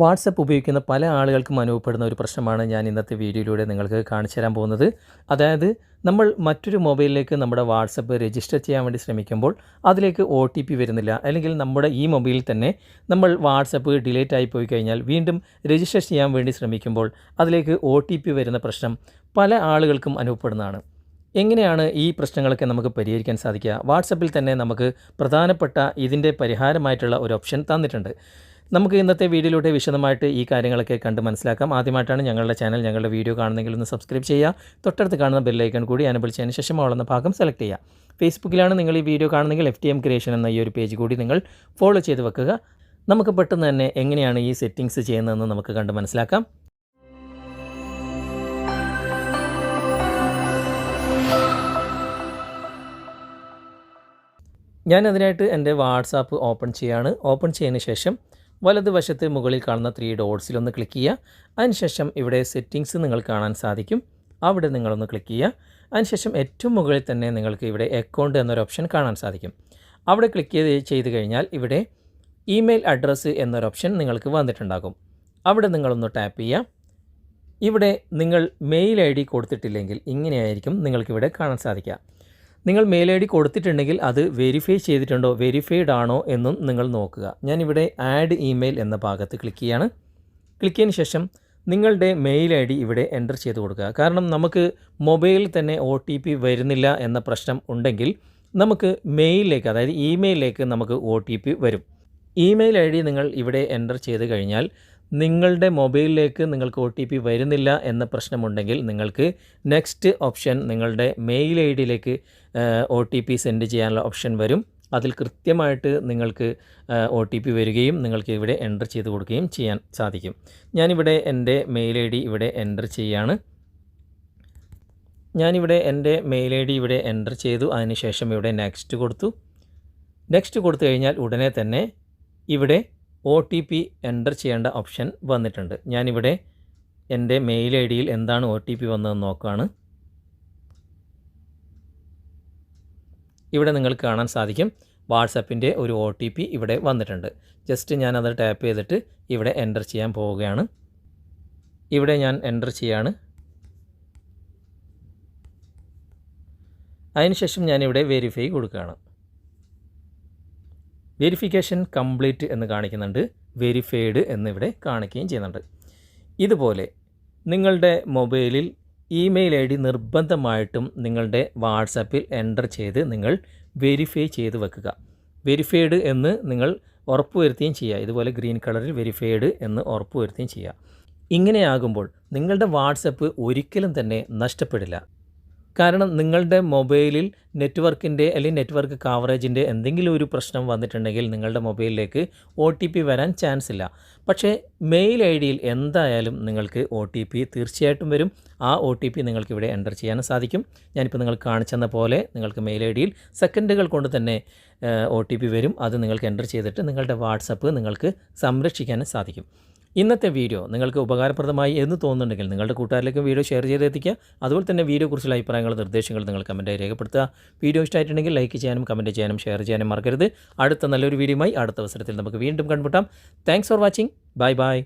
WhatsApp ഉപയോഗിക്കുന്ന പല ആളുകൾക്കും അനുഭവപ്പെടുന്ന ഒരു പ്രശ്നമാണ് ഞാൻ ഇന്നത്തെ വീഡിയോയിലൂടെ നിങ്ങൾക്ക് കാണിച്ചു തരാൻ പോകുന്നത്. അതായത് നമ്മൾ മറ്റൊരു മൊബൈലിലേക്ക് നമ്മുടെ വാട്സപ്പ് രജിസ്റ്റർ ചെയ്യാൻ വേണ്ടി ശ്രമിക്കുമ്പോൾ അതിലേക്ക് ഒ ടി പി വരുന്നില്ല. അല്ലെങ്കിൽ നമ്മുടെ ഈ മൊബൈലിൽ തന്നെ നമ്മൾ വാട്സപ്പ് ഡിലേറ്റ് ആയി പോയി കഴിഞ്ഞാൽ വീണ്ടും രജിസ്റ്റർ ചെയ്യാൻ വേണ്ടി ശ്രമിക്കുമ്പോൾ അതിലേക്ക് ഒ ടി പി വരുന്ന പ്രശ്നം പല ആളുകൾക്കും അനുഭവപ്പെടുന്നതാണ്. എങ്ങനെയാണ് ഈ പ്രശ്നങ്ങളൊക്കെ നമുക്ക് പരിഹരിക്കാൻ സാധിക്കുക? വാട്സപ്പിൽ തന്നെ നമുക്ക് പ്രധാനപ്പെട്ട ഇതിന്റെ പരിഹാരമായിട്ടുള്ള ഒരു ഓപ്ഷൻ തന്നിട്ടുണ്ട്. നമുക്ക് ഇന്നത്തെ വീഡിയോയിലൂടെ വിശദമായിട്ട് ഈ കാര്യങ്ങളൊക്കെ കണ്ട് മനസ്സിലാക്കാം. ആദ്യമായിട്ടാണ് ഞങ്ങളുടെ ചാനൽ ഞങ്ങളുടെ വീഡിയോ കാണുന്നെങ്കിൽ ഒന്ന് സബ്സ്ക്രൈബ് ചെയ്യുക. തൊട്ടടുത്ത് കാണുന്ന ബെല്ലൈക്കൺ കൂടി അനബിൾ ചെയ്യുന്ന ശേഷം ഓളുന്ന ഭാഗം സെലക്ട് ചെയ്യുക. ഫേസ്ബുക്കിലാണ് നിങ്ങൾ ഈ വീഡിയോ കാണുന്നെങ്കിൽ എഫ് ടി എം ക്രിയേഷൻ എന്ന ഈ ഒരു പേജ് കൂടി നിങ്ങൾ ഫോളോ ചെയ്ത് വെക്കുക. നമുക്ക് പെട്ടെന്ന് തന്നെ എങ്ങനെയാണ് ഈ സെറ്റിങ്സ് ചെയ്യുന്നതെന്ന് നമുക്ക് കണ്ട് മനസ്സിലാക്കാം. ഞാൻ അതിനായിട്ട് എന്റെ വാട്സാപ്പ് ഓപ്പൺ ചെയ്യാണ്. ഓപ്പൺ ചെയ്യുന്ന ശേഷം വലതുവശത്ത് മുകളിൽ കാണുന്ന ത്രീ ഡോട്ട്സിലൊന്ന് ക്ലിക്ക് ചെയ്യുക. അതിനുശേഷം ഇവിടെ സെറ്റിങ്സ് നിങ്ങൾ കാണാൻ സാധിക്കും. അവിടെ നിങ്ങളൊന്ന് ക്ലിക്ക് ചെയ്യുക. അതിനുശേഷം ഏറ്റവും മുകളിൽ തന്നെ നിങ്ങൾക്ക് ഇവിടെ അക്കൗണ്ട് എന്നൊരു ഓപ്ഷൻ കാണാൻ സാധിക്കും. അവിടെ ക്ലിക്ക് ചെയ്ത് ചെയ്ത് കഴിഞ്ഞാൽ ഇവിടെ ഇമെയിൽ അഡ്രസ്സ് എന്നൊരു ഓപ്ഷൻ നിങ്ങൾക്ക് വന്നിട്ടുണ്ടാകും. അവിടെ നിങ്ങളൊന്ന് ടാപ്പ് ചെയ്യുക. ഇവിടെ നിങ്ങൾ മെയിൽ ഐ ഡി കൊടുത്തിട്ടില്ലെങ്കിൽ ഇങ്ങനെയായിരിക്കും നിങ്ങൾക്കിവിടെ കാണാൻ സാധിക്കുക. നിങ്ങൾ മെയിൽ ഐ ഡി കൊടുത്തിട്ടുണ്ടെങ്കിൽ അത് വെരിഫൈ ചെയ്തിട്ടുണ്ടോ വെരിഫൈഡ് ആണോ എന്നും നിങ്ങൾ നോക്കുക. ഞാനിവിടെ ആഡ് ഇമെയിൽ എന്ന ഭാഗത്ത് ക്ലിക്ക് ചെയ്യാണ്. ക്ലിക്ക് ചെയ്തതിന് ശേഷം നിങ്ങളുടെ മെയിൽ ഐ ഡി ഇവിടെ എന്റർ ചെയ്ത് കൊടുക്കുക. കാരണം നമുക്ക് മൊബൈലിൽ തന്നെ ഒ ടി പി വരുന്നില്ല എന്ന പ്രശ്നം ഉണ്ടെങ്കിൽ നമുക്ക് മെയിലിലേക്ക് അതായത് ഇമെയിലിലേക്ക് നമുക്ക് ഒ ടി പി വരും. ഇമെയിൽ ഐ ഡി നിങ്ങൾ ഇവിടെ എന്റർ ചെയ്ത് കഴിഞ്ഞാൽ നിങ്ങളുടെ മൊബൈലിലേക്ക് നിങ്ങൾക്ക് ഒ ടി പി വരുന്നില്ല എന്ന പ്രശ്നമുണ്ടെങ്കിൽ നിങ്ങൾക്ക് നെക്സ്റ്റ് ഓപ്ഷൻ നിങ്ങളുടെ മെയിൽ ഐ ഡിയിലേക്ക് ഒ ടി പി സെൻഡ് ചെയ്യാനുള്ള ഓപ്ഷൻ വരും. അതിൽ കൃത്യമായിട്ട് നിങ്ങൾക്ക് ഒ ടി പി വരികയും നിങ്ങൾക്ക് ഇവിടെ എന്റർ ചെയ്ത് കൊടുക്കുകയും ചെയ്യാൻ സാധിക്കും. ഞാനിവിടെ എന്റെ മെയിൽ ഐ ഡി ഇവിടെ എന്റർ ചെയ്യാണ്. ഞാനിവിടെ എന്റെ മെയിൽ ഐ ഡി ഇവിടെ എന്റർ ചെയ്തു. അതിനുശേഷം ഇവിടെ നെക്സ്റ്റ് കൊടുത്തു. നെക്സ്റ്റ് കൊടുത്തു കഴിഞ്ഞാൽ ഉടനെ തന്നെ ഇവിടെ ഒ ടി പി എന്റർ ചെയ്യേണ്ട ഓപ്ഷൻ വന്നിട്ടുണ്ട്. ഞാനിവിടെ എന്റെ മെയിൽ ഐ ഡിയിൽ എന്താണ് ഒ ടി പി വന്നതെന്ന് നോക്കുകയാണ് ഇവിടെ നിങ്ങൾക്ക് കാണാൻ സാധിക്കും വാട്സപ്പിന്റെ ഒരു ഒ ടി പി ഇവിടെ വന്നിട്ടുണ്ട്. ജസ്റ്റ് ഞാനത് ടാപ്പ് ചെയ്തിട്ട് ഇവിടെ എന്റർ ചെയ്യാൻ പോവുകയാണ്. ഇവിടെ ഞാൻ എന്റർ ചെയ്യാണ്. അതിനുശേഷം ഞാനിവിടെ വെരിഫൈ കൊടുക്കുകയാണ്. വെരിഫിക്കേഷൻ കംപ്ലീറ്റ് എന്ന് കാണിക്കുന്നുണ്ട്. വെരിഫൈഡ് എന്നിവിടെ കാണിക്കുകയും ചെയ്യുന്നുണ്ട്. ഇതുപോലെ നിങ്ങളുടെ മൊബൈലിൽ ഇമെയിൽ ഐ ഡി നിർബന്ധമായിട്ടും നിങ്ങളുടെ വാട്സാപ്പിൽ എന്റർ ചെയ്ത് നിങ്ങൾ വെരിഫൈ ചെയ്ത് വെക്കുക. വെരിഫൈഡ് എന്ന് നിങ്ങൾ ഉറപ്പുവരുത്തുകയും ചെയ്യുക. ഇതുപോലെ ഗ്രീൻ കളറിൽ വെരിഫൈഡ് എന്ന് ഉറപ്പുവരുത്തുകയും ചെയ്യുക. ഇങ്ങനെയാകുമ്പോൾ നിങ്ങളുടെ വാട്സപ്പ് ഒരിക്കലും തന്നെ നഷ്ടപ്പെടില്ല. കാരണം നിങ്ങളുടെ മൊബൈലിൽ നെറ്റ്വർക്കിന്റെ അല്ലെങ്കിൽ നെറ്റ്വർക്ക് കവറേജിന്റെ എന്തെങ്കിലും ഒരു പ്രശ്നം വന്നിട്ടുണ്ടെങ്കിൽ നിങ്ങളുടെ മൊബൈലിലേക്ക് ഒ ടി പി വരാൻ ചാൻസ് ഇല്ല പക്ഷേ മെയിൽ ഐ ഡിയിൽ എന്തായാലും നിങ്ങൾക്ക് ഒ ടി പി തീർച്ചയായിട്ടും വരും. ആ ഒ ടി പി നിങ്ങൾക്ക് ഇവിടെ എന്റർ ചെയ്യാൻ സാധിക്കും. ഞാനിപ്പോൾ നിങ്ങൾ കാണിച്ചെന്ന പോലെ നിങ്ങൾക്ക് മെയിൽ ഐ ഡിയിൽ സെക്കൻഡുകൾ കൊണ്ട് തന്നെ ഒ ടി പി വരും. അത് നിങ്ങൾക്ക് എന്റർ ചെയ്തിട്ട് നിങ്ങളുടെ വാട്സപ്പ് നിങ്ങൾക്ക് സംരക്ഷിക്കാനും സാധിക്കും. ഇന്നത്തെ വീഡിയോ നിങ്ങൾക്ക് ഉപകാരപ്രദമായി എന്ന് തോന്നുന്നുണ്ടെങ്കിൽ നിങ്ങളുടെ കൂട്ടുകാരിലേക്ക് വീഡിയോ ഷെയർ ചെയ്ത് എത്തിക്കുക അതുപോലെ തന്നെ വീഡിയോയെക്കുറിച്ചുള്ള അഭിപ്രായങ്ങൾ നിർദ്ദേശങ്ങൾ നിങ്ങൾ കമന്റായി രേഖപ്പെടുത്തുക. വീഡിയോ ഇഷ്ടമായിട്ടുണ്ടെങ്കിൽ ലൈക്ക് ചെയ്യാനും കമന്റ് ചെയ്യാനും ഷെയർ ചെയ്യാനും മറക്കരുത്. അടുത്ത നല്ലൊരു വീഡിയോയുമായി അടുത്ത അവസരത്തിൽ നമുക്ക് വീണ്ടും കണ്ടുമുട്ടാം. Thanks for watching bye bye